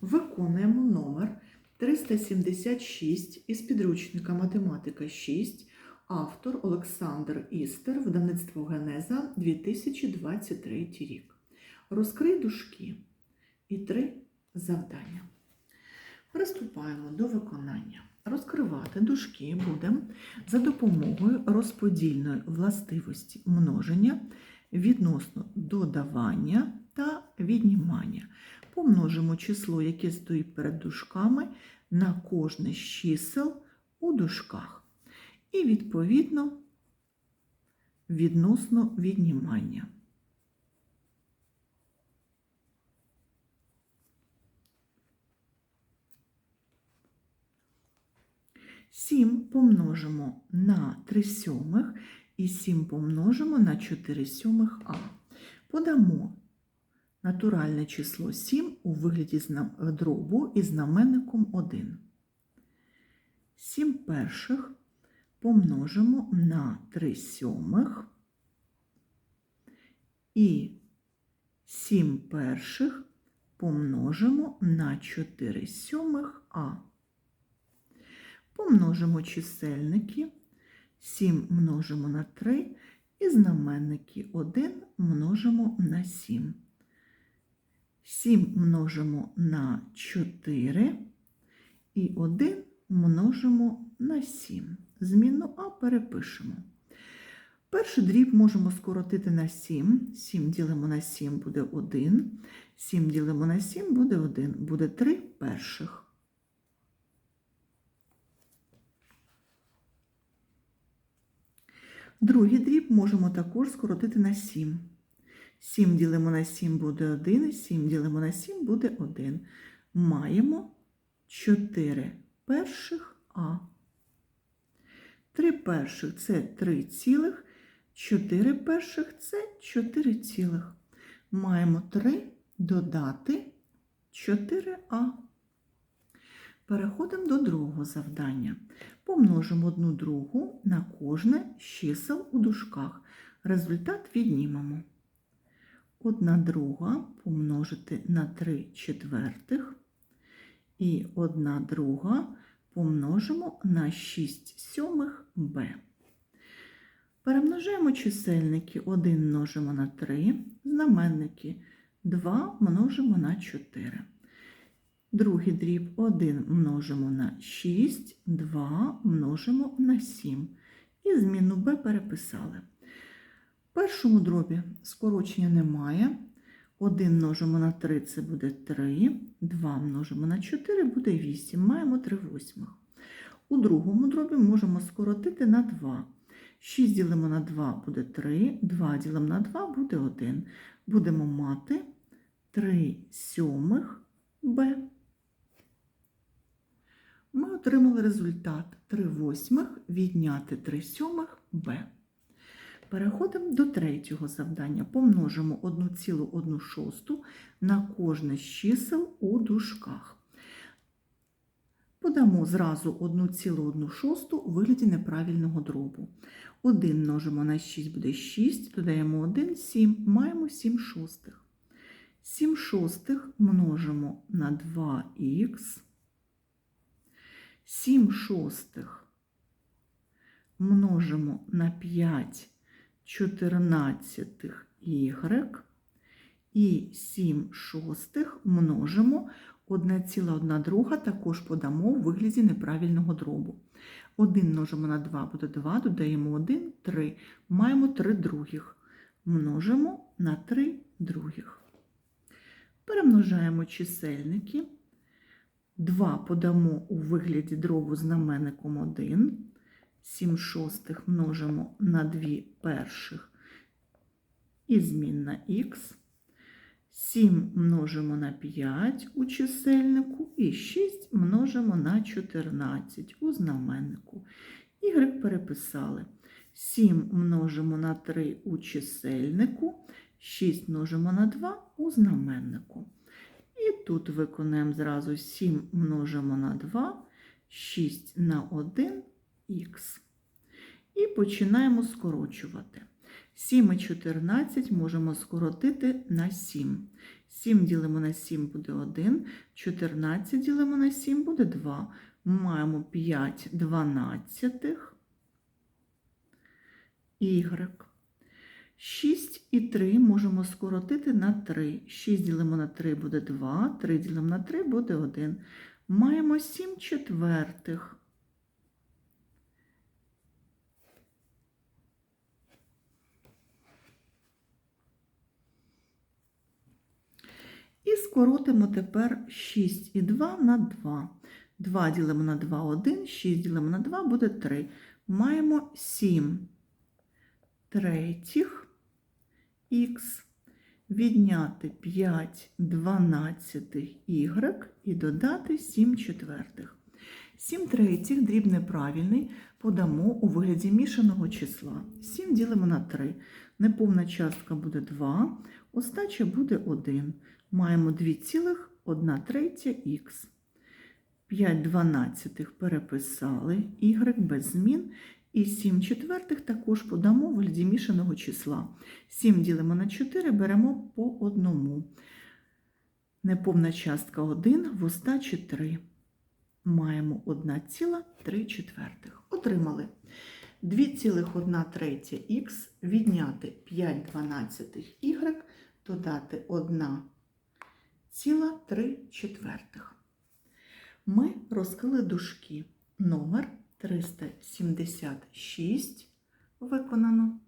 Виконуємо номер 376 із підручника Математика 6, автор Олександр Істер, видавництво Генеза 2023 рік. Розкрий дужки і три завдання. Приступаємо до виконання. Розкривати дужки будемо за допомогою розподільної властивості множення відносно додавання та віднімання. Помножимо число, яке стоїть перед дужками, на кожне з чисел у дужках. І, відповідно, відносно віднімання. Сім помножимо на 3 сьомих і 7 помножимо на 4 сьомих А. Подамо натуральне число 7 у вигляді дробу із знаменником 1. 7 перших помножимо на 3 сьомих і 7 перших помножимо на 4 сьомих А. Помножимо чисельники 7 множимо на 3 і знаменники 1 множимо на 7. 7 множимо на 4 і 1 множимо на 7. Змінну А перепишемо. Перший дріб можемо скоротити на 7. 7 ділимо на 7 буде 1. 7 ділимо на 7 буде 1. Буде 3 перших. Другий дріб можемо також скоротити на 7. 7 ділимо на 7 буде 1, 7 ділимо на 7 буде 1. Маємо 4 перших А. 3 перших це 3 цілих, 4 перших це 4 цілих. Маємо 3 додати 4А. Переходимо до другого завдання. Помножимо одну другу на кожне з чисел у дужках. Результат віднімемо. Одна друга помножити на 3 четвертих. І одна друга помножимо на 6 сьомих Б. Перемножаємо чисельники 1 множимо на 3, знаменники 2 множимо на 4. Другий дріб 1 множимо на 6, 2 множимо на 7. І зміну b переписали. В першому дробі скорочення немає. 1 множимо на 3 це буде 3, 2 множимо на 4 буде 8. Маємо 3 восьмих. У другому дробі можемо скоротити на 2. 6 ділимо на 2 буде 3, 2 ділимо на 2 буде 1. Будемо мати 3 сьомих b. Ми отримали результат 3 восьмих відняти 3 сьомих b. Переходимо до третього завдання. Помножимо 1,1 шосту на кожне з чисел у дужках. Подамо зразу 1,1 шосту у вигляді неправильного дробу. 1 множимо на 6 буде 6, додаємо 1, 7, маємо 7 шостих. 7 шостих множимо на 2х. 7 шостих множимо на 5 чотирнадцятих y і 7 шостих множимо 1,1 друга також подамо у вигляді неправильного дробу. 1 множимо на 2 буде 2, додаємо 1, 3. Маємо 3 других. Множимо на 3 других. Перемножаємо чисельники. 2 подамо у вигляді дробу знаменником 1. 7 шостих множимо на 2 перших і змін на х. 7 множимо на 5 у чисельнику і 6 множимо на 14 у знаменнику. Y переписали. 7 множимо на 3 у чисельнику, 6 множимо на 2 у знаменнику. І тут виконаємо зразу 7 множимо на 2, 6 на 1 х. І починаємо скорочувати. 7 і 14 можемо скоротити на 7. 7 ділимо на 7 буде 1, 14 ділимо на 7 буде 2. Маємо 5 дванадцятих. Y. 6 і 3 можемо скоротити на 3. 6 ділимо на 3 буде 2, 3 ділимо на 3 буде 1. Маємо 7 четвертих. І скоротимо тепер 6 і 2 на 2. 2 ділимо на 2 1, 6 ділимо на 2 буде 3. Маємо 7 третіх х відняти 5 дванадцятих y і додати 7 четвертих. 7 третіх дріб неправильний подамо у вигляді мішаного числа. 7 ділимо на 3. Неповна частка буде 2, остача буде 1. Маємо 2,1 третя х. 5 дванадцятих переписали, y без змін. І 7 четвертих також подамо вигляді мішаного числа. 7 ділимо на 4, беремо по одному. Неповна частка 1, в 3. Маємо 1,3 четвертих. Отримали 2,1 третя х відняти 5 дванадцятих y, додати 1,3 четвертих. Ми розкрили дужки. Номер 376 виконано.